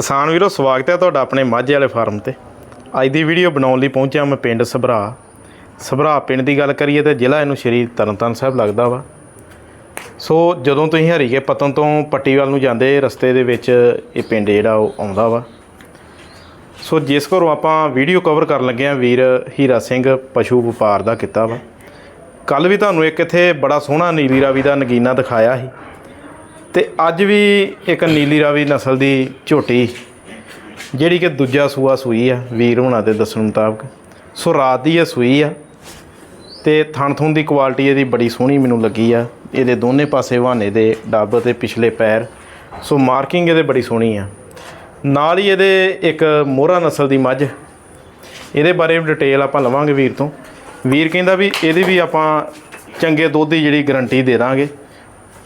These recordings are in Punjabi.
ਕਿਸਾਨ ਵੀਰੋ, ਸਵਾਗਤ ਹੈ ਤੁਹਾਡਾ ਆਪਣੇ ਮਾਝੇ ਵਾਲੇ ਫਾਰਮ ਤੇ। ਅੱਜ ਦੀ ਵੀਡੀਓ ਬਣਾਉਣ ਲਈ ਪਹੁੰਚਿਆ ਮੈਂ ਪਿੰਡ ਸਭਰਾ। ਸਭਰਾ ਪਿੰਡ ਦੀ ਗੱਲ ਕਰੀਏ ਤਾਂ ਜ਼ਿਲ੍ਹਾ ਇਹਨੂੰ ਸ਼੍ਰੀ ਤਰਨਤਾਰਨ ਸਾਹਿਬ ਲੱਗਦਾ ਵਾ। ਸੋ ਜਦੋਂ ਤੁਸੀਂ ਹਰੀਕੇ ਪਤਨ ਤੋਂ ਪੱਟੀ ਵੱਲ ਨੂੰ ਜਾਂਦੇ, ਰਸਤੇ ਦੇ ਵਿੱਚ ਇਹ ਪਿੰਡ ਜਿਹੜਾ ਉਹ ਆਉਂਦਾ ਵਾ। ਸੋ ਜਿਸ ਘਰੋਂ ਆਪਾਂ ਵੀਡੀਓ ਕਵਰ ਕਰਨ ਲੱਗੇ ਆ ਵੀਰ ਹੀਰਾ ਸਿੰਘ, ਪਸ਼ੂ ਵਪਾਰ ਦਾ ਕੀਤਾ ਵਾ। ਕੱਲ ਵੀ ਤੁਹਾਨੂੰ ਇੱਕ ਇੱਥੇ ਬੜਾ ਸੋਹਣਾ ਨੀਲੀ ਰਾਵੀ ਦਾ ਨਗੀਨਾ ਦਿਖਾਇਆ ਸੀ। ਤੇ ਅੱਜ ਵੀ ਇੱਕ ਨੀਲੀ ਰਾਵੀ ਨਸਲ ਦੀ ਝੋਟੀ, ਜਿਹੜੀ ਕਿ ਦੂਜਾ ਸੂਆ ਸੂਈ ਆ, ਵੀਰ ਹੁਣਾਂ ਦੇ ਦੱਸਣ ਮੁਤਾਬਕ। ਸੋ ਰਾਤ ਦੀ ਇਹ ਸੂਈ ਆ ਤੇ ਥਣ ਥੁਣ ਦੀ ਕੁਆਲਿਟੀ ਇਹਦੀ ਬੜੀ ਸੋਹਣੀ ਮੈਨੂੰ ਲੱਗੀ ਆ। ਇਹਦੇ ਦੋਨੇ ਪਾਸੇ ਵਾਹਨੇ ਦੇ ਡੱਬ ਤੇ ਪਿਛਲੇ ਪੈਰ। ਸੋ ਮਾਰਕਿੰਗ ਇਹਦੇ ਬੜੀ ਸੋਹਣੀ ਆ। ਨਾਲ ਹੀ ਇਹਦੇ ਇੱਕ ਮੋਹਰਾ ਨਸਲ ਦੀ ਮੱਝ। ਇਹਦੇ ਬਾਰੇ ਵੀ ਡਿਟੇਲ ਆਪਾਂ ਲਵਾਂਗੇ ਵੀਰ ਤੋਂ। ਵੀਰ ਕਹਿੰਦਾ ਵੀ ਇਹਦੀ ਵੀ ਆਪਾਂ ਚੰਗੇ ਦੁੱਧ ਦੀ ਜਿਹੜੀ ਗਾਰੰਟੀ ਦੇ ਦਾਂਗੇ।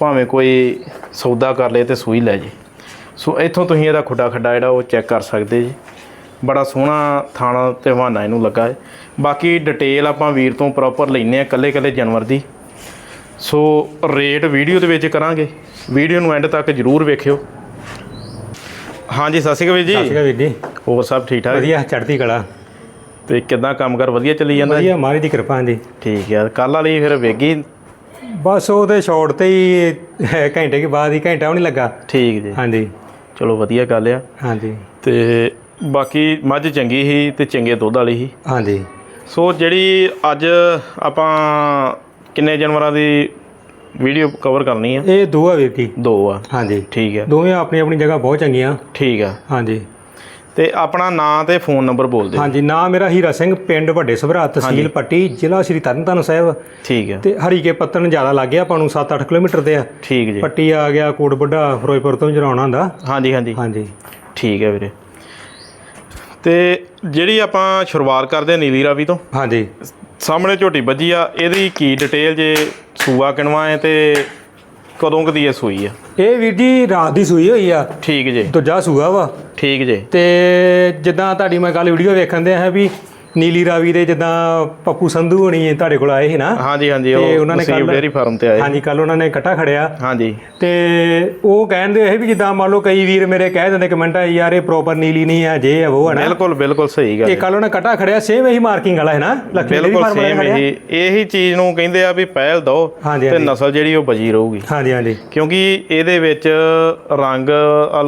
ਭਾਵੇਂ ਕੋਈ ਸੌਦਾ ਕਰ ਲੇ ਤੇ ਸੂਈ ਲੈ ਜੇ। ਸੋ ਇੱਥੋਂ ਤੁਸੀਂ ਇਹਦਾ ਖੁੱਡਾ ਖੱਡਾ ਜਿਹੜਾ ਉਹ ਚੈੱਕ ਕਰ ਸਕਦੇ ਜੀ। ਬੜਾ ਸੋਹਣਾ ਥਾਣਾ ਤੇ ਹਵਾਨਾ ਇਹਨੂੰ ਲੱਗਾ ਹੈ। ਬਾਕੀ ਡਿਟੇਲ ਆਪਾਂ ਵੀਰ ਤੋਂ ਪ੍ਰੋਪਰ ਲੈਨੇ ਆ ਕੱਲੇ ਕੱਲੇ ਜਾਨਵਰ ਦੀ। ਸੋ ਰੇਟ ਵੀਡੀਓ ਦੇ ਵਿੱਚ ਕਰਾਂਗੇ। ਵੀਡੀਓ ਨੂੰ ਐਂਡ ਤੱਕ ਜਰੂਰ ਵੇਖਿਓ। ਹਾਂਜੀ ਸਤਿ ਸ਼੍ਰੀ ਅਕਾਲ ਵੀਰ ਸਤਿ ਸ਼੍ਰੀ ਜੀ ਅਕਾਲ ਵੀਰ ਜੀ। ਹੋਰ ਸਭ ਠੀਕ ਠਾਕ? ਵਧੀਆ ਚੜ੍ਹਦੀ ਕਲਾ। ਤੇ ਕਿਦਾਂ ਕੰਮ ਕਰ ਵਧੀਆ ਚੱਲੀ ਜਾਂਦਾ ਵਧੀਆ ਮਹਾਰਾਜ ਦੀ ਕਿਰਪਾ ਜੀ ਠੀਕ ਹੈ ਕੱਲ ਵਾਲੀ ਫਿਰ ਵੇਗੀ ਬਸ ਉਹਦੇ ਸ਼ਾਰਟ ਤੇ ਹੀ ਹੈ, ਘੰਟੇ ਕੇ ਬਾਅਦ ਹੀ ਘੰਟਾ ਵੀ ਨਹੀਂ ਲੱਗਾ। ਠੀਕ ਜੀ। ਹਾਂਜੀ। ਚਲੋ ਵਧੀਆ ਗੱਲ ਆ। ਹਾਂਜੀ। ਤੇ ਬਾਕੀ ਮੱਝ ਚੰਗੀ ਸੀ ਤੇ ਚੰਗੇ ਦੁੱਧ ਵਾਲੀ ਸੀ। ਹਾਂਜੀ। ਸੋ ਜਿਹੜੀ ਅੱਜ ਆਪਾਂ ਕਿੰਨੇ ਜਾਨਵਰਾਂ ਦੀ ਵੀਡੀਓ ਕਵਰ ਕਰਨੀ ਆ? ਇਹ ਦੋ ਆ ਵੀਰ ਜੀ। ਦੋ ਆ। ਹਾਂਜੀ। ਠੀਕ ਹੈ ਦੋਵੇਂ ਆਪਣੀ ਆਪਣੀ ਜਗ੍ਹਾ ਬਹੁਤ ਚੰਗੀਆਂ। ਠੀਕ ਆ। ਹਾਂਜੀ। ਤੇ ਆਪਣਾ ਨਾਂ ਤੇ ਫੋਨ ਨੰਬਰ ਬੋਲ ਦਿਓ। ਹਾਂਜੀ ਨਾਮ ਮੇਰਾ ਹੀਰਾ ਸਿੰਘ ਪਿੰਡ ਵੱਡੇ ਸਭਰਾ ਤਹਿਸੀਲ ਪੱਟੀ ਜ਼ਿਲ੍ਹਾ ਸ਼੍ਰੀ ਤਰਨਤਾਰਨ ਸਾਹਿਬ। ਠੀਕ ਆ ਤੇ ਹਰੀਕੇ ਪੱਤਨ ਜ਼ਿਆਦਾ ਲੱਗ ਗਿਆ ਆਪਾਂ ਨੂੰ 7-8 ਕਿਲੋਮੀਟਰ ਦੇ ਆ। ਠੀਕ ਜੀ। ਪੱਟੀ ਆ ਗਿਆ ਕੋਟ ਬੁੱਢਾ ਫਿਰੋਜ਼ਪੁਰ ਤੋਂ ਜਰਾਉਣਾ ਹੁੰਦਾ। ਹਾਂਜੀ ਹਾਂਜੀ। ਹਾਂਜੀ। ਠੀਕ ਹੈ ਵੀਰੇ। ਤੇ ਜਿਹੜੀ ਆਪਾਂ ਸ਼ੁਰੂਆਤ ਕਰਦੇ ਹਾਂ ਨੀਲੀ ਰਾਵੀ ਤੋਂ ਹਾਂਜੀ। ਸਾਹਮਣੇ ਝੋਟੀ ਵੱਜੀ ਆ ਇਹਦੀ ਕੀ ਡਿਟੇਲ ਜੇ ਸੂਆ ਕਿਣਵਾ ਹੈ ਤੇ ਕਦੋਂ ਕਦੀ ਇਹ ਸੂਈ ਆ? ਇਹ ਵੀਰ ਜੀ ਰਾਤ ਦੀ ਸੂਈ ਹੋਈ ਆ। ਠੀਕ ਜੇ। ਦੂਜਾ ਸੂਆ ਵਾ। ਠੀਕ ਜੇ। ਤੇ ਜਿੱਦਾਂ ਤੁਹਾਡੀ ਮੈਂ ਕੱਲ ਵੀਡੀਓ ਵੇਖਣ ਦੇ ਆ ਵੀ ਨੀਲੀ ਰਾਵੀ ਦੇ ਜਿੱਦਾਂ ਪੱਪੂ ਸੰਧੂ ਹੋਣੀ ਤੁਹਾਡੇ ਕੋਲ ਆਏ ਸੀ ਨਾ? ਹਾਂਜੀ ਹਾਂਜੀ ਉਹ ਉਹਨਾਂ ਨੇ ਕੱਲ੍ਹ- ਡੇਅਰੀ ਫਾਰਮ ਤੇ ਆਏ। ਹਾਂਜੀ ਕੱਲ ਉਹਨਾਂ ਨੇ ਇਕੱਠਾ ਖੜਿਆ। ਹਾਂਜੀ। ਤੇ ਉਹ ਕਹਿੰਦੇ ਇਹ ਵੀ ਜਿੱਦਾਂ ਮੰਨ ਲਓ ਕਈ ਵੀਰ ਮੇਰੇ ਕਹਿ ਦਿੰਦੇ ਕਮੈਂਟਾਂ ਯਾਰ ਇਹ ਪ੍ਰੋਪਰ ਨੀਲੀ ਨਹੀਂ ਆ ਜੇ ਉਹ ਹੈ ਨਾ? ਬਿਲਕੁਲ ਬਿਲਕੁਲ ਸਹੀ ਗੱਲ ਤੇ ਹੈ। ਕੱਲ ਉਹਨਾਂ ਇਕੱਠਾ ਖੜਿਆ ਸੇਮ ਇਹੀ ਮਾਰਕਿੰਗ ਵਾਲਾ ਹੈ ਨਾ? ਡੇਅਰੀ ਬਿਲਕੁਲ ਫਾਰਮ ਵਾਲਾ ਇਹੀ ਇਹੀ ਚੀਜ਼ ਨੂੰ ਕਹਿੰਦੇ ਆ ਵੀ ਪਹਿਲ ਦੋ ਹਾਂਜੀ, ਤੇ। ਨਸਲ ਜਿਹੜੀ ਉਹ ਬਜੀ ਰਹੂਗੀ। ਹਾਂਜੀ ਹਾਂਜੀ। ਕਿਉਂਕਿ ਇਹਦੇ ਵਿੱਚ ਰੰਗ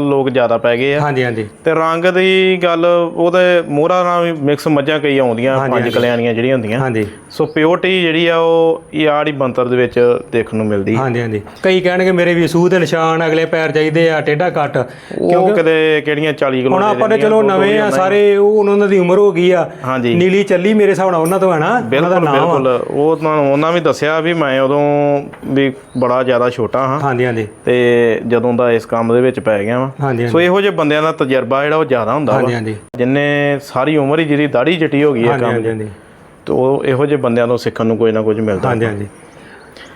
ਲੋਕ ਜ਼ਿਆਦਾ ਪੈ ਗਏ ਆ। ਹਾਂਜੀ ਹਾਂਜੀ। ਤੇ ਰੰਗ ਦੀ ਗੱਲ ਉਹਦੇ ਮੋਹਰਾ ਨਾਲ ਮਿਕਸ ਮੱਝਾਂ ਕਈ ਆਉਂਦੀਆਂ ਹਾਂਜੀ, ਪੰਜ। ਕਲਿਆਣੀਆਂ ਜਿਹੜੀਆਂ ਹੁੰਦੀਆਂ। ਹਾਂਜੀ। ਸੋ ਪਿਓਰਟੀ ਜਿਹੜੀ ਆ ਉਹ ਯਾੜੀ ਬੰਤਰ ਦੇ ਵਿੱਚ ਦੇਖਣ ਨੂੰ ਮਿਲਦੀ। ਹਾਂਜੀ ਹਾਂਜੀ। ਕਈ ਕਹਿਣਗੇ ਮੇਰੇ ਵੀ ਸੂਹ ਦੇ ਨਿਸ਼ਾਨ ਅਗਲੇ ਪੈਰ ਚਾਹੀਦੇ ਆ ਟੇਢਾ ਕੱਟ। ਉਹ ਕਿਤੇ ਕਿਹੜੀਆਂ 40 ਕਿਲੋ ਹੁਣ ਆਪਾਂ ਤੇ ਚਲੋ ਨਵੇਂ ਆ ਸਾਰੇ ਉਹ ਉਹਨਾਂ ਦੀ ਉਮਰ ਹੋ ਗਈ ਆ। ਹਾਂਜੀ। ਨੀਲੀ ਚੱਲੀ ਮੇਰੇ ਹਿਸਾਬ ਨਾਲ ਉਹਨਾਂ ਤੋਂ ਹੈ ਨਾ ਉਹਨਾਂ ਦਾ ਬਿਲਕੁਲ ਨਾਮ ਬਿਲਕੁਲ। ਉਹ ਤਾਂ ਉਹਨਾਂ ਵੀ ਦੱਸਿਆ ਵੀ ਮੈਂ ਉਦੋਂ ਵੀ ਬੜਾ ਜ਼ਿਆਦਾ ਛੋਟਾ ਹਾਂ। ਹਾਂਜੀ ਹਾਂਜੀ। ਤੇ ਜਦੋਂ ਦਾ ਇਸ ਕੰਮ ਦੇ ਵਿੱਚ ਪੈ ਗਿਆ ਵਾਂ। ਸੋ ਇਹੋ ਜਿਹੇ ਬੰਦਿਆਂ ਦਾ ਤਜਰਬਾ ਜਿਹੜਾ ਉਹ ਜ਼ਿਆਦਾ ਹੁੰਦਾ ਹਾਂਜੀ ਵਾ। ਹਾਂਜੀ। ਜਿੰਨੇ ਸਾਰੀ ਉਮਰ ਹੀ ਜਿਹਦੀ ਦਾੜੀ ਚਿੱਟੀ ਹੋ ਗਈ ਹੈ ਕੰਮ ਹਾਂਜੀ ਹਾਂਜੀ। ਤੇ ਉਹ ਇਹੋ ਜਿਹੇ ਬੰਦਿਆਂ ਤੋਂ ਸਿੱਖਣ ਨੂੰ ਕੋਈ ਨਾ ਕੁਝ ਮਿਲਦਾ। ਹਾਂਜੀ ਹਾਂਜੀ।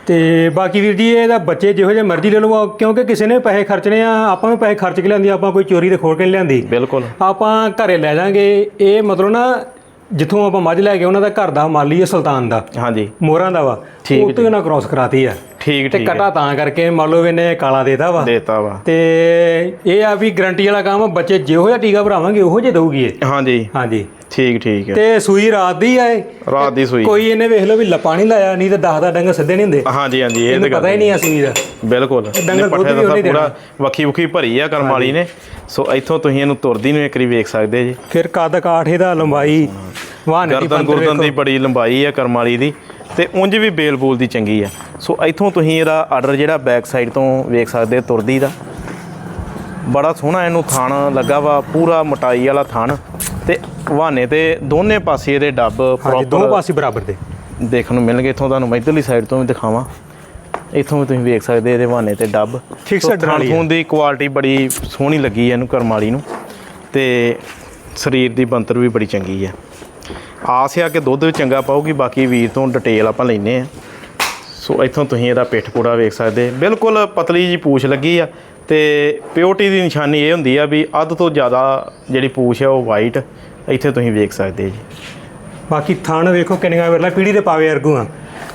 ਤੇ ਬਾਕੀ ਵੀਰ ਜੀ ਇਹਦਾ ਬੱਚੇ ਜਿਹੋ ਜਿਹੇ ਮਰਜ਼ੀ ਲੈ ਲਓ ਕਿਉਂਕਿ ਕਿਸੇ ਨੇ ਪੈਸੇ ਖਰਚਣੇ ਆ ਆਪਾਂ ਵੀ ਪੈਸੇ ਖਰਚ ਕੇ ਲਿਆਂਦੀ ਆਪਾਂ ਕੋਈ ਚੋਰੀ ਦੇ ਖੋਲ ਕੇ ਲਿਆਂਦੀ। ਬਿਲਕੁਲ। ਆਪਾਂ ਘਰੇ ਲੈ ਜਾਾਂਗੇ ਇਹ ਮਤਲਬ ਨਾ ਜਿੱਥੋਂ ਆਪਾਂ ਮੱਝ ਲੈ ਕੇ ਉਹਨਾਂ ਦਾ ਘਰ ਦਾ ਮਾਲੀ ਹੈ ਸੁਲਤਾਨ ਦਾ। ਹਾਂਜੀ। ਮੋਹਰਾਂ ਦਾ ਵਾ। ਉਹ ਤੋਂ ਇਹਨਾਂ ਕ੍ਰਾਸ ਕਰਾਤੀ ਆ। ਠੀਕ ਤੇ ਠੀਕ ਕਟਾ ਤਾਂ ਕਰਕੇ ਮੰਨ ਲਓ ਇਹਨੇ ਕਾਲਾ ਦੇਤਾ ਵਾ। ਦੇਤਾ ਵਾ। ਤੇ ਇਹ ਆ ਵੀ ਗਰੰਟੀ ਵਾਲਾ ਕੰਮ ਆ, ਬੱਚੇ ਜਿਹੋ ਜਿਹਾ ਟੀਕਾ ਭਰਾਵਾਂਗੇ ਉਹੋ ਜਿਹਾ ਦਊਗੀ ਇਹ। ਹਾਂਜੀ। ਹਾਂਜੀ। ਠੀਕ ਠੀਕ ਹੈ। ਤੇ ਸੂਈ ਰਾਤ ਦੀ ਆ ਇਹ। ਰਾਤ ਦੀ ਸੂਈ। ਕੋਈ ਇਹਨੇ ਵੇਖ ਲਓ ਵੀ ਲੱਪਾ ਨਹੀਂ ਲਾਇਆ ਨਹੀਂ ਤੇ 10 ਦਾ ਡੰਗ ਸਿੱਧੇ ਨਹੀਂ ਹੁੰਦੇ। ਹਾਂਜੀ ਹਾਂਜੀ ਇਹ ਇਹਨੂੰ ਤੇ ਪਤਾ ਹੀ ਨਹੀਂ ਆ ਸੂਈ ਦਾ। ਬਿਲਕੁਲ। ਡੰਗਰ ਇਹਨੇ ਦੁੱਧ ਪੱਠੇ ਵੀ ਦਾ ਉਹਨੇ ਪੂਰਾ ਵੱਖੀ ਵੱਖੀ ਭਰੀ ਆ ਕਰਮ ਵਾਲੀ ਨੇ। ਸੋ ਇੱਥੋਂ ਤੁਸੀਂ ਇਹਨੂੰ ਤੁਰਦੀ ਨੂੰ ਇੱਕ ਵਾਰੀ ਵੇਖ ਸਕਦੇ ਜੀ। ਫਿਰ ਕੱਦ ਕਾਠ ਇਹਦਾ ਲੰਬਾਈ ਵਾਹਨ ਦੀ ਗਰਦਨ ਦੀ ਬੜੀ ਲੰਬਾਈ ਆ ਕਰਮ ਵਾਲੀ ਦੀ। ਤੇ ਉਂਝ ਵੀ ਬੇਲ ਬੂਲ ਦੀ ਚੰਗੀ ਆ। ਸੋ ਇੱਥੋਂ ਤੁਸੀਂ ਇਹਦਾ ਆਰਡਰ ਜਿਹੜਾ ਬੈਕ ਸਾਈਡ ਤੋਂ ਵੇਖ ਸਕਦੇ ਹੋ ਤੁਰਦੀ ਦਾ। ਬੜਾ ਸੋਹਣਾ ਇਹਨੂੰ ਥਣ ਲੱਗਾ ਵਾ ਪੂਰਾ ਮਟਾਈ ਵਾਲਾ ਥਣ। ਤੇ ਵਾਹਨੇ ਤੇ ਦੋਨੇ ਪਾਸੇ ਇਹਦੇ ਡੱਬ ਹਾਂਜੀ ਦੋ ਪ੍ਰੋਪਰ ਪਾਸੇ ਬਰਾਬਰ ਦੇ। ਦੇਖਣ ਨੂੰ ਮਿਲਣਗੇ। ਇੱਥੋਂ ਤੁਹਾਨੂੰ ਮੈਂ ਇੱਧਰਲੀ ਸਾਈਡ ਤੋਂ ਵੀ ਦਿਖਾਵਾਂ। ਇੱਥੋਂ ਵੀ ਤੁਸੀਂ ਵੇਖ ਸਕਦੇ ਇਹਦੇ ਵਾਹਨੇ ਤੇ ਡੱਬ। ਥਣ ਵਾਲੀ ਹੈ। ਦੀ ਕੁਆਲਿਟੀ ਬੜੀ ਸੋਹਣੀ ਲੱਗੀ ਹੈ ਇਹਨੂੰ ਕਰਮ ਵਾਲੀ ਨੂੰ। ਤੇ ਸਰੀਰ ਦੀ ਬੰਤਰ ਵੀ ਬੜੀ ਚੰਗੀ ਹੈ ਆਸ ਆ ਕਿ ਦੁੱਧ ਵੀ ਚੰਗਾ ਪਾਊਗੀ, ਬਾਕੀ ਵੀਰ ਤੋਂ ਡਿਟੇਲ ਆਪਾਂ ਲੈਨੇ ਆ ਸੋ ਇੱਥੋਂ ਤੁਸੀਂ ਇਹਦਾ ਪਿੱਠ ਪੂੜਾ ਵੇਖ ਸਕਦੇ। ਬਿਲਕੁਲ ਪਤਲੀ ਜੀ ਪੂਛ ਲੱਗੀ ਆ ਤੇ ਪਿਓਰਟੀ ਦੀ ਨਿਸ਼ਾਨੀ ਇਹ ਹੁੰਦੀ ਆ ਵੀ ਅੱਧ ਤੋਂ ਜ਼ਿਆਦਾ ਜਿਹੜੀ ਪੂਛ ਆ ਉਹ ਵਾਈਟ ਇੱਥੇ ਤੁਸੀਂ ਵੇਖ ਸਕਦੇ ਜੀ। ਬਾਕੀ ਥਣ ਵੇਖੋ ਕਿੰਨੀਆਂ ਵੇਰਲਾ ਪੀੜੀ ਦੇ ਪਾਵੇ ਅਰਗੂ ਆ।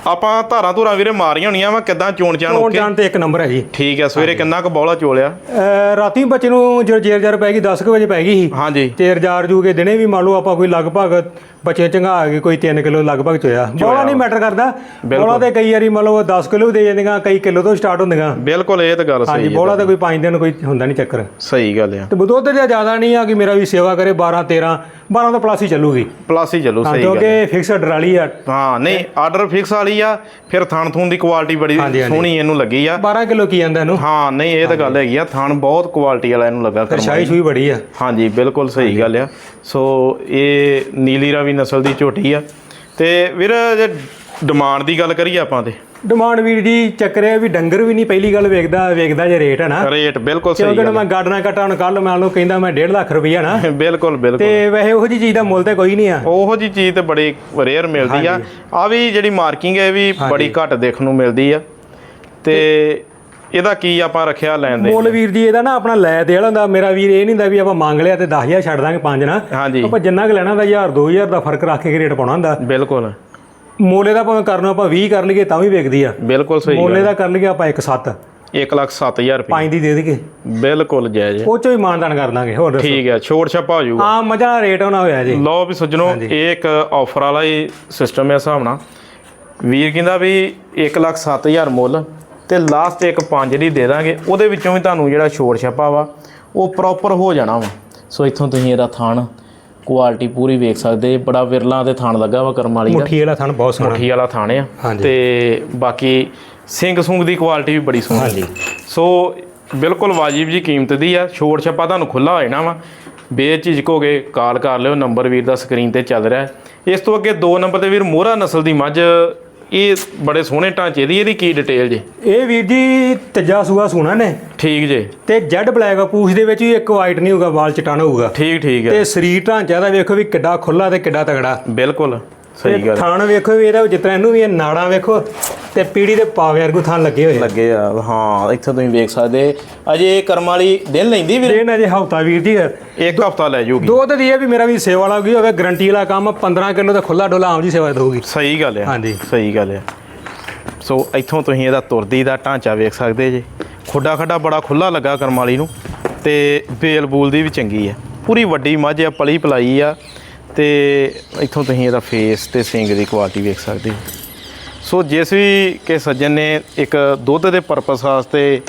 ਆਪਾਂ ਧਾਰਾਂ ਧੁਰਾਂ ਵੀਰੇ ਮਾਰੀਆਂ ਹੋਣੀਆਂ ਵਾ ਕਿੱਦਾਂ ਚੋਣ ਚਾਣ ਓਕੇ? ਜਾਣ ਤੇ ਇੱਕ ਨੰਬਰ ਹੈ ਜੀ। ਠੀਕ ਹੈ ਸਵੇਰੇ ਕਿੰਨਾ ਕੁ ਬੌਲਾ ਚੋਲਿਆ? ਅਹ ਰਾਤੀ ਬੱਚੇ ਨੂੰ ਜਦੋਂ ਜੇਰ ਜਰ ਪੈ ਗਈ 10 ਕੁ ਵਜੇ ਪੈ ਗਈ ਸੀ। ਹਾਂਜੀ। ਤੇਰ ਜਾਰ ਜੂ ਕੇ ਦਿਨੇ ਵੀ ਮੰਨ ਲਓ ਆਪਾਂ ਕੋਈ ਲਗਭਗ ਬੱਚੇ ਚੰਗਾ ਕੇ ਕੋਈ 3 ਕਿਲੋ ਲਗਭਗ ਚੋਇਆ। ਬੋਲਾ ਨਹੀਂ ਮੈਟਰ ਕਰਦਾ। ਬੋਲਾ ਤੇ ਕਈ ਵਾਰੀ ਮੰਨ ਲਓ 10 ਕਿਲੋ ਦੇ ਜਾਂਦੀਆਂ ਕਈ ਕਿਲੋ ਤੋਂ ਸਟਾਰਟ ਹੁੰਦੀਆਂ। ਬਿਲਕੁਲ ਇਹ ਤਾਂ ਗੱਲ ਹਾਂਜੀ ਸਹੀ ਹੈ ਬੋਲਾ ਤਾਂ ਕੋਈ 5 ਦਿਨ ਕੋਈ ਹੁੰਦਾ ਨਹੀਂ ਚੱਕਰ। ਸਹੀ ਗੱਲ ਆ। ਤੇ ਦੁੱਧ ਜਿਹਾ ਜ਼ਿਆਦਾ ਨਹੀਂ ਆ ਕਿ ਮੇਰਾ ਵੀ ਸੇਵਾ ਕਰੇ 12 13 12 ਤੋਂ ਪਲੱਸ ਹੀ ਚੱਲੂਗੀ। ਪਲੱਸ ਹੀ ਚੱਲੂ ਸਹੀ ਗੱਲ ਕਿਉਂਕਿ ਫਿਕਸਡ ਡਰਾਲੀ ਆ। ਹਾਂ ਨਹੀਂ ਆਰਡਰ ਫਿਕਸ ਵਾਲੀ ਆ ਫਿਰ ਥਣ ਥੂਣ ਦੀ ਕੁਆਲਿਟੀ ਬੜੀ। ਸੋਹਣੀ ਇਹਨੂੰ ਲੱਗੀ ਆ। 12 ਕਿਲੋ ਕੀ ਜਾਂਦਾ ਇਹਨੂੰ? ਹਾਂ ਨਹੀਂ ਇਹ ਤਾਂ ਗੱਲ ਹੈਗੀ ਆ ਥਣ ਬਹੁਤ ਕੁਆਲਿਟੀ ਵਾਲਾ ਇਹਨੂੰ ਲੱਗਾ ਕਰਮਾ ਸ਼ਾਹੀ ਸ਼ੂਈ ਬੜੀ ਆ। ਹਾਂਜੀ ਬਿਲਕੁਲ ਸਹੀ ਗੱਲ ਆ। ਸੋ ਇਹ ਨੀਲੀ ਰਾਵੀ ਨਸਲ ਦੀ ਝੋਟੀ ਆ। ਤੇ ਵੀਰ ਜੇ ਡਿਮਾਂਡ ਦੀ ਗੱਲ ਕਰੀਏ ਆਪਾਂ ਤੇ। ਡਿਮਾਂਡ ਵੀਰ ਜੀ ਚੱਕਰ ਵੀ ਡੰਗਰ ਵੀ ਨਹੀਂ ਪਹਿਲੀ ਗੱਲ ਵੇਖਦਾ ਵੇਖਦਾ ਜੇ ਰੇਟ ਹੈ ਨਾ। ਰੇਟ ਬਿਲਕੁਲ ਸਹੀ ਕਿਉਂਕਿ ਮੈਂ ਗਾਡਣਾ ਕਟਾਉਣ ਕੱਲ ਮੰਨ ਲਓ ਕਹਿੰਦਾ ਮੈਂ 1.5 ਲੱਖ ਰੁਪਈਆ ਨਾ। ਬਿਲਕੁਲ ਬਿਲਕੁਲ। ਤੇ ਵੈਸੇ ਉਹੋ ਜੀ ਚੀਜ਼ ਦਾ ਮੁੱਲ ਤੇ ਕੋਈ ਨਹੀਂ ਆ। ਉਹੋ ਜੀ ਚੀਜ਼ ਤੇ ਬੜੀ ਰੇਅਰ ਮਿਲਦੀ ਆ। ਆ ਵੀ ਜਿਹੜੀ ਮਾਰਕਿੰਗ ਹੈ ਵੀ ਬੜੀ ਘੱਟ ਦੇਖਣ ਨੂੰ ਮਿਲਦੀ ਆ। ਤੇ ਇਹਦਾ ਕੀ ਆਪਾਂ ਰੱਖਿਆ ਲੈਣ ਦੇ? ਮੁੱਲ ਵੀਰ ਜੀ ਇਹਦਾ ਨਾ ਆਪਣਾ ਲੈ ਦੇ ਵਾਲਾ ਹੁੰਦਾ। ਮੇਰਾ ਵੀਰ ਇਹ ਨਹੀਂ ਹੁੰਦਾ ਵੀ ਆਪਾਂ ਮੰਗ ਲਿਆ ਤੇ 10000 ਛੱਡ ਦਾਂਗੇ ਪੰਜ ਨਾ। ਆਪਾਂ ਜਿੰਨਾ ਕੁ ਲੈਣਾ ਦਾ 1000 2000 ਦਾ ਫ਼ਰਕ ਰੱਖ ਕੇ ਰੇਟ ਪਾਉਣਾ ਹੁੰਦਾ। ਬਿਲਕੁਲ। ਮੁੱਲ ਇਹਦਾ ਭਾਵੇਂ ਕਰਨਾ ਆਪਾਂ 20 ਕਰ ਲਈਏ ਤਾਂ ਵੀ ਵੇਖਦੀ ਆ। ਬਿਲਕੁਲ ਸਹੀ ਮੁੱਲ ਇਹਦਾ ਕਰ ਲਈਏ ਆਪਾਂ 1.7 1 ਲੱਖ 7000 ਰੁਪਏ। ਪੰਜ ਦੀ ਦੇ ਦੇਗੇ ਬਿਲਕੁਲ ਜਾਇਜ਼ ਹੈ। ਉਹ ਚੋਂ ਹੀ ਮਾਨਦਾਨ ਕਰ ਦਾਂਗੇ ਹੋਰ ਠੀਕ ਹੈ ਛੋਟ ਛੱਪਾ ਹੋ ਜਾਊਗਾ। ਆ ਮਜਾ ਦਾ ਰੇਟ ਹੋਣਾ ਹੋਇਆ ਜੀ। ਲਓ ਵੀ ਸੱਜਣੋ ਇਹ ਇੱਕ ਆਫਰ ਵਾਲਾ ਹੀ ਸਿਸਟਮ ਹੈ ਹਿਸਾਬ ਨਾਲ। ਵੀਰ ਕਹਿੰਦਾ ਵੀ 1 ਲੱਖ 7000 ਮੁੱਲ ਤੇ ਲਾਸਟ ਇੱਕ 5 ਦੀ ਦੇ ਦਾਂਗੇ। ਉਹਦੇ ਵਿੱਚੋਂ ਵੀ ਤੁਹਾਨੂੰ ਜਿਹੜਾ ਛੋਟ ਛੱਪਾ ਵਾ ਉਹ ਪ੍ਰੋਪਰ ਹੋ ਜਾਣਾ ਵਾ। ਸੋ ਇੱਥੋਂ ਤੁਸੀਂ ਇਹਦਾ ਥਾਣ ਕੁਆਲਿਟੀ ਪੂਰੀ ਵੇਖ ਸਕਦੇ। ਬੜਾ ਵਿਰਲਾ ਤੇ ਥਾਣ ਲੱਗਾ ਵਾ ਕਰਮ ਵਾਲੀ ਦਾ ਮੁੱਠੀ ਵਾਲਾ ਥਣ ਬਹੁਤ ਸੋਹਣਾ ਮੁੱਠੀ ਵਾਲਾ ਥਾਣੇ ਆ। ਤੇ ਬਾਕੀ ਸਿੰਘ ਸੁੰਗ ਦੀ ਕੁਆਲਿਟੀ ਵੀ ਬੜੀ ਸੋਹਣੀ ਹਾਂਜੀ। ਸੋ ਬਿਲਕੁਲ ਵਾਜਿਬ ਜੀ ਕੀਮਤ ਦੀ ਆ ਛੋੜ ਛੱਪਾ ਤੁਹਾਨੂੰ ਖੁੱਲਾ ਹੋ ਜਾਣਾ ਵਾ ਬੇਝਿਜਕੋਗੇ ਕਾਲ ਕਰ ਲਿਓ ਨੰਬਰ ਵੀਰ ਦਾ ਸਕਰੀਨ ਤੇ ਚੱਲ ਰਿਹਾ। ਇਸ ਤੋਂ ਅੱਗੇ ਦੋ ਨੰਬਰ ਤੇ ਵੀਰ ਮੋਹਰਾ ਨਸਲ ਦੀ ਮੱਝ ਇਹ ਬੜੇ ਸੋਹਣੇ ਢਾਂਚੇ ਦੀ ਇਹਦੀ ਕੀ ਡਿਟੇਲ ਜੇ? ਇਹ ਵੀਰ ਜੀ ਤੀਜਾ ਸੂਆ ਸੋਹਣਾ ਨੇ। ਠੀਕ ਜੇ। ਤੇ ਜੈਡ ਬਲੈਕ ਆ ਪੂਛ ਦੇ ਵਿੱਚ ਵੀ ਇੱਕ ਵਾਈਟ ਨਹੀਂ ਹੋਊਗਾ ਵਾਲ ਚਟਾਨ ਹੋਊਗਾ। ਠੀਕ ਠੀਕ ਹੈ। ਤੇ ਸਰੀਰ ਢਾਂਚਾ ਦਾ ਵੇਖੋ ਵੀ ਕਿੱਡਾ ਖੁੱਲਾ ਤੇ ਕਿੱਡਾ ਤਗੜਾ ਬਿਲਕੁਲ ਸਹੀ ਗੱਲ ਥਣ ਵੇਖੋ ਵੀ ਇਹਦਾ ਤਰ੍ਹਾਂ ਇਹਨੂੰ ਵੀ ਇਹ ਨਾੜਾਂ ਵੇਖੋ। ਤੇ ਪੀੜੀ ਦੇ ਪਾਵੇ ਵਰਗੂ ਥਣ ਲੱਗੇ ਹੋਏ ਆ। ਲੱਗੇ ਆ ਹਾਂ ਇੱਥੋਂ ਤੁਸੀਂ ਵੇਖ ਸਕਦੇ। ਅਜੇ ਕਰਮ ਵਾਲੀ ਦਿਨ ਲੈਂਦੀ ਵੀਰ? ਇਹ ਨਾ ਜੇ ਹਫਤਾ ਵੀਰ ਜੀ। ਇੱਕ ਹਫਤਾ ਲੈ ਜਾਊਗੀ ਦੁੱਧ ਦੀ ਇਹ ਵੀ ਮੇਰਾ ਵੀ ਸੇਵਾ ਵਾਲਾ ਹੋਗੀ ਹੋਵੇ ਗਰੰਟੀ ਵਾਲਾ ਕੰਮ 15 ਕਿਲੋ ਦਾ ਖੁੱਲਾ ਡੋਲਾ ਆਮ ਜੀ ਸੇਵਾ ਦਊਗੀ। ਸਹੀ ਗੱਲ ਆ ਹਾਂਜੀ। ਸਹੀ ਗੱਲ ਆ। ਸੋ ਇੱਥੋਂ ਤੁਸੀਂ ਇਹਦਾ ਤੁਰਦੀ ਦਾ ਢਾਂਚਾ ਵੇਖ ਸਕਦੇ ਜੇ। ਖੁੱਡਾ ਖੱਡਾ ਬੜਾ ਖੁੱਲਾ ਲੱਗਾ ਕਰਮਾਲੀ ਨੂੰ ਤੇ ਬੇਲ ਬੂਲ ਦੀ ਵੀ ਚੰਗੀ ਆ। ਪੂਰੀ ਵੱਡੀ ਮੱਝ ਆ ਪਲੀ ਪਲਾਈ ਆ ਤੇ ਇੱਥੋਂ ਤੁਸੀਂ ਇਹਦਾ ਫੇਸ ਤੇ ਸਿੰਗ ਦੀ ਕੁਆਲਿਟੀ ਵੇਖ ਸਕਦੇ ਹੋ। ਸੋ ਜਿਸ ਵੀ ਕਿ ਸੱਜਣ ਨੇ ਇੱਕ ਦੁੱਧ ਦੇ ਪਰਪਸ ਵਾਸਤੇ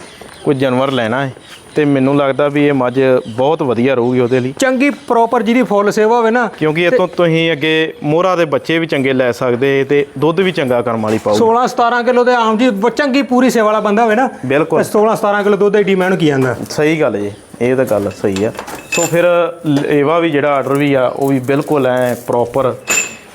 ਕੋਈ ਜਾਨਵਰ ਲੈਣਾ ਹੈ ਤੇ ਮੈਨੂੰ ਲੱਗਦਾ ਵੀ ਇਹ ਮੱਝ ਬਹੁਤ ਵਧੀਆ ਰਹੂਗੀ ਉਹਦੇ ਲਈ। ਚੰਗੀ ਪ੍ਰੋਪਰ ਜਿਹਦੀ ਫੁੱਲ ਸੇਵਾ ਹੋਵੇ ਨਾ ਕਿਉਂਕਿ ਇਹ ਤੋਂ ਤੁਸੀਂ ਅੱਗੇ ਮੋਹਰਾ ਦੇ ਬੱਚੇ ਵੀ ਚੰਗੇ ਲੈ ਸਕਦੇ ਤੇ ਦੁੱਧ ਵੀ ਚੰਗਾ ਕਰਮ ਵਾਲੀ ਪਾਓ 16 17 ਕਿਲੋ ਦੇ ਆਮ ਜੀ ਚੰਗੀ ਪੂਰੀ ਸੇਵਾ ਵਾਲਾ ਬੰਦਾ ਹੋਵੇ ਨਾ ਬਿਲਕੁਲ। 16 17 ਕਿਲੋ ਦੁੱਧ ਦੀ ਡਿਮਾਂਡ ਕੀ ਜਾਂਦਾ ਸਹੀ ਗੱਲ ਜੀ ਇਹ ਤਾਂ ਗੱਲ ਸਹੀ ਆ। ਸੋ ਫਿਰ ਇਹਵਾ ਵੀ ਜਿਹੜਾ ਆਰਡਰ ਵੀ ਆ ਉਹ ਵੀ ਬਿਲਕੁਲ ਐ ਪ੍ਰੋਪਰ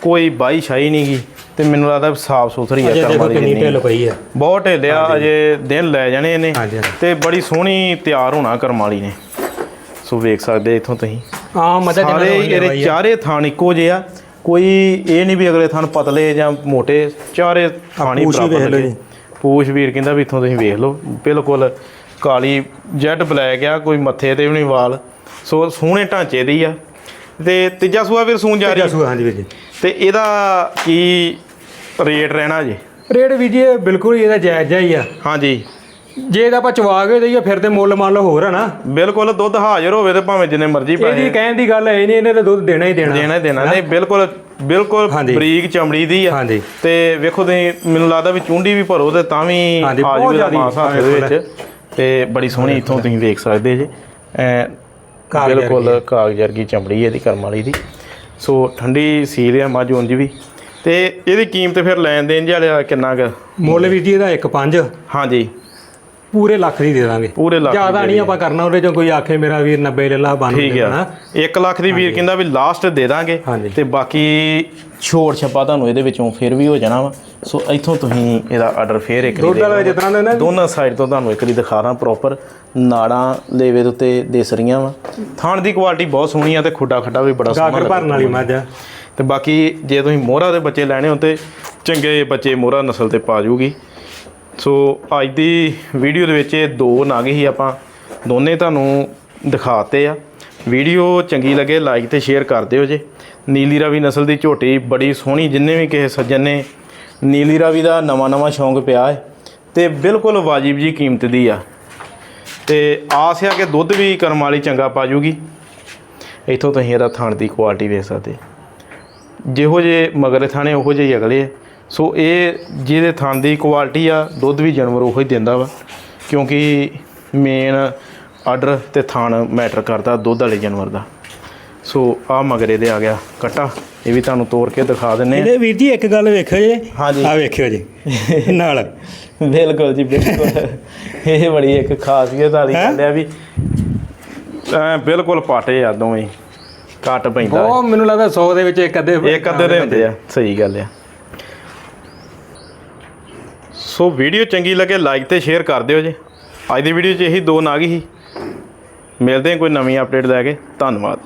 ਕੋਈ ਬਾਈ ਸ਼ਾਈ ਨਹੀਂ ਗੀ ਤੇ ਮੈਨੂੰ ਲੱਗਦਾ ਸਾਫ਼ ਸੁਥਰੀ ਆ ਕਰਮ ਵਾਲੀ ਕਿੰਨੀ ਢਿੱਲ ਪਈ ਆ। ਬਹੁਤ ਢਿੱਲਿਆ ਅਜੇ ਦਿਨ ਲੈ ਜਾਣੇ ਹਾਂਜੀ। ਤੇ ਬੜੀ ਸੋਹਣੀ ਤਿਆਰ ਹੋਣਾ ਕਰਮ ਵਾਲੀ ਨੇ। ਸੋ ਵੇਖ ਸਕਦੇ ਇੱਥੋਂ ਤੁਸੀਂ। ਆਮ ਮਜ਼ਾ ਸਾਰੇ ਇਹਦੇ ਚਾਰੇ ਥਾਨ ਇੱਕੋ ਜਿਹੇ ਆ। ਕੋਈ ਇਹ ਨਹੀਂ ਵੀ ਅਗਲੇ ਥਾਨ ਪਤਲੇ ਜਾਂ ਮੋਟੇ ਚਾਰੇ ਥਾਣੀ ਬਰਾਬਰ ਜੀ। ਪੂਛ ਵੀਰ ਕਹਿੰਦਾ ਵੀ ਇੱਥੋਂ ਤੁਸੀਂ ਵੇਖ ਲਓ। ਬਿਲਕੁਲ ਕਾਲੀ ਜੈਡ ਬਲੈਕ ਆ ਕੋਈ ਮੱਥੇ ਤੇ ਵੀ ਨਹੀਂ ਵਾਲ। ਸੋ ਸੋਹਣੇ ਢਾਂਚੇ ਦੀ ਆ। ਤੇ ਤੀਜਾ ਸੂਆ ਵੀਰ ਸੂਣ ਜਾ ਰਹੀ। ਸੂਆ ਹਾਂਜੀ ਵੀਰ ਜੀ। ਤੇ ਇਹਦਾ ਕੀ ਰੇਟ ਰਹਿਣਾ ਜੀ। ਰੇਟ ਵੀ ਜੀ ਇਹ ਬਿਲਕੁਲ ਹੀ ਇਹਦਾ ਜਾਇਜ਼ ਜਿਹਾ ਹੀ ਆ। ਹਾਂਜੀ। ਜੇ ਇਹਦਾ ਆਪਾਂ ਚਵਾ ਕੇ ਦਈਏ ਫਿਰ ਤੇ ਮੁੱਲ ਮੰਨ ਲਓ ਹੋਰ ਆ ਨਾ। ਬਿਲਕੁਲ ਦੁੱਧ ਹਾਜ਼ਰ ਹੋਵੇ ਤੇ ਭਾਵੇਂ ਜਿੰਨੇ ਮਰਜ਼ੀ ਇਹਦੀ ਪੈਸੇ। ਕਹਿਣ ਦੀ ਗੱਲ ਹੈ ਨਹੀਂ ਇਹਨੇ ਤਾਂ ਦੁੱਧ ਦੇਣਾ ਹੀ ਦੇਣਾ। ਦੇਣਾ ਹੀ ਦੇਣਾ। ਨਹੀਂ ਬਿਲਕੁਲ ਬਿਲਕੁਲ ਹਾਂਜੀ। ਬਰੀਕ ਚਮੜੀ ਦੀ ਆ। ਹਾਂਜੀ। ਤੇ ਵੇਖੋ ਤੁਸੀਂ ਮੈਨੂੰ ਲੱਗਦਾ ਵੀ ਚੁੰਡੀ ਵੀ ਭਰੋ ਤੇ ਤਾਂ ਵੀ ਆ ਹਾਂਜੀ, ਬਹੁਤ ਜੂਗਾ ਜ਼ਿਆਦੀ ਮਾਸ ਹੱਥ ਦੇ ਵਿੱਚ। ਤੇ ਬੜੀ ਸੋਹਣੀ ਇੱਥੋਂ ਤੁਸੀਂ ਵੇਖ ਸਕਦੇ ਜੇ। ਐ ਕਾਗਜ਼ ਬਿਲਕੁਲ ਕਾਗਜ਼ ਵਰਗੀ ਚਮੜੀ ਇਹਦੀ ਕਰਮ ਵਾਲੀ ਦੀ। ਸੋ ਠੰਡੀ ਸੀਲ ਆ ਮੱਝ ਉਂਝ ਵੀ। ਤੇ ਇਹਦੀ ਕੀਮਤ ਫਿਰ ਲੈਣ ਦੇਣ ਜਿਹੜਾ ਕਿੰਨਾ ਕੁ? ਮੁੱਲ ਵੀ ਜੀ ਇਹਦਾ 1.5 ਹਾਂਜੀ। ਪੂਰੇ ਲੱਖ ਦੀ ਦੇ ਦਾਂਗੇ। ਪੂਰੇ ਲੱਖ ਜ਼ਿਆਦਾ ਨਹੀਂ ਆਪਾਂ ਕਰਨਾ ਉਹਦੇ ਚੋਂ ਕੋਈ ਆਖੇ ਮੇਰਾ ਵੀਰ 90 ਲੈ ਲਾ ਬੰਦ ਠੀਕ ਆ। 1 ਲੱਖ ਦੀ ਵੀਰ ਕਹਿੰਦਾ ਵੀ ਲਾਸਟ ਦੇ ਦਾਂਗੇ। ਤੇ ਬਾਕੀ ਛੋੜ ਛੱਪਾ ਤੁਹਾਨੂੰ ਇਹਦੇ ਵਿੱਚੋਂ ਫਿਰ ਵੀ ਹੋ ਜਾਣਾ ਵਾ। ਸੋ ਇੱਥੋਂ ਤੁਸੀਂ ਇਹਦਾ ਆਰਡਰ ਫੇਰ ਇੱਕ ਵਾਲਾ ਤਰ੍ਹਾਂ ਦਾ ਨਾ। ਦੋਨਾਂ ਸਾਈਡ ਤੋਂ ਤੁਹਾਨੂੰ ਇੱਕ ਵਾਰੀ ਦਿਖਾ ਰਾਂ ਪ੍ਰੋਪਰ ਨਾੜਾਂ ਲੇਵੇ ਦੇ ਉੱਤੇ ਦਿਸ ਰਹੀਆਂ ਵਾ। ਥਾਣ ਦੀ ਕੁਆਲਿਟੀ ਬਹੁਤ ਸੋਹਣੀ ਆ ਤੇ ਖੁੱਡਾ ਖੱਡਾ ਵੀ ਬੜਾ ਸੋਹਣਾ ਗਾਗਰ ਭਰਨ ਵਾਲੀ ਮੱਝ ਆ। ਤੇ ਬਾਕੀ ਜੇ ਤੁਸੀਂ ਮੋਹਰਾ ਦੇ ਬੱਚੇ ਲੈਣੇ ਹੋ ਤੇ ਚੰਗੇ ਬੱਚੇ ਮੋਹਰਾ ਨਸਲ ਤੇ ਪਾ ਜੂਗੀ। ਸੋ ਅੱਜ ਦੀ ਵੀਡੀਓ ਦੇ ਵਿੱਚ ਇਹ ਦੋ ਨਗ ਹੀ ਆਪਾਂ ਦੋਨੇ ਤੁਹਾਨੂੰ ਦਿਖਾਤੇ ਆ। ਵੀਡੀਓ ਚੰਗੀ ਲੱਗੇ ਲਾਈਕ ਤੇ ਸ਼ੇਅਰ ਕਰ ਦਿਓ ਜੇ। ਨੀਲੀ ਰਾਵੀ ਨਸਲ ਦੀ ਝੋਟੀ ਬੜੀ ਸੋਹਣੀ, ਜਿੰਨੇ ਵੀ ਕਿਸੇ ਸੱਜਣ ਨੇ ਨੀਲੀ ਰਾਵੀ ਦਾ ਨਵਾਂ ਨਵਾਂ ਸ਼ੌਂਕ ਪਿਆ ਹੈ ਤੇ ਬਿਲਕੁਲ ਵਾਜਿਬ ਜੀ ਕੀਮਤ ਦੀ ਆ। ਤੇ ਆਸ ਆ ਕਿ ਦੁੱਧ ਵੀ ਕਰਮ ਵਾਲੀ ਚੰਗਾ ਪਾ ਜੂਗੀ। ਇੱਥੋਂ ਤੁਸੀਂ ਇਹਦਾ ਥਣ ਦੀ ਕੁਆਲਿਟੀ ਵੇਖ ਸਕਦੇ। ਜਿਹੋ ਜੇ ਮਗਰੇ ਥਾਣੇ ਉਹੋ ਜਿਹੇ ਅਗਲੇ ਆ। ਸੋ ਇਹ ਜਿਹਦੇ ਥਣ ਦੀ ਕੁਆਲਿਟੀ ਆ ਦੁੱਧ ਵੀ ਜਾਨਵਰ ਉਹੋ ਹੀ ਦਿੰਦਾ ਵਾ ਕਿਉਂਕਿ ਮੇਨ ਆਰਡਰ ਤੇ ਥਣ ਮੈਟਰ ਕਰਦਾ ਦੁੱਧ ਵਾਲੇ ਜਾਨਵਰ ਦਾ। ਸੋ ਆ ਮਗਰੇ ਦੇ ਆ ਗਿਆ ਕੱਟਾ ਇਹ ਵੀ ਤੁਹਾਨੂੰ ਤੋੜ ਕੇ ਦਿਖਾ ਦਿੰਨੇ ਆ। ਇਹਦੇ ਵੀਰ ਜੀ ਇੱਕ ਗੱਲ ਵੇਖਿਓ ਜੀ। ਹਾਂਜੀ। ਆ ਵੇਖਿਓ ਜੀ ਨਾਲ। ਬਿਲਕੁਲ ਜੀ ਬਿਲਕੁਲ। ਇਹ ਬੜੀ ਇੱਕ ਖਾਸੀਅਤ ਵਾਲੀ? ਗੱਲ ਆ ਵੀ ਬਿਲਕੁਲ ਪਾਟੇ ਆ ਦੋਵੇਂ। ਕੱਟ ਪੈਂਦਾ ਉਹ ਮੈਨੂੰ ਲੱਗਦਾ 100 ਦੇ ਵਿੱਚ ਇੱਕ ਅੱਧੇ ਇੱਕ ਅੱਧੇ ਦੇ ਹੁੰਦੇ ਆ। ਸਹੀ ਗੱਲ ਆ। ਸੋ ਵੀਡੀਓ ਚੰਗੀ ਲੱਗੇ ਲਾਈਕ ਤੇ ਸ਼ੇਅਰ ਕਰ ਦਿਓ ਜੀ। ਅੱਜ ਦੀ ਵੀਡੀਓ 'ਚ ਇਹੀ ਦੋ ਨਾਗ ਹੀ। ਮਿਲਦੇ ਹਾਂ ਕੋਈ ਨਵੀਂ ਅਪਡੇਟ ਲੈ ਕੇ। ਧੰਨਵਾਦ।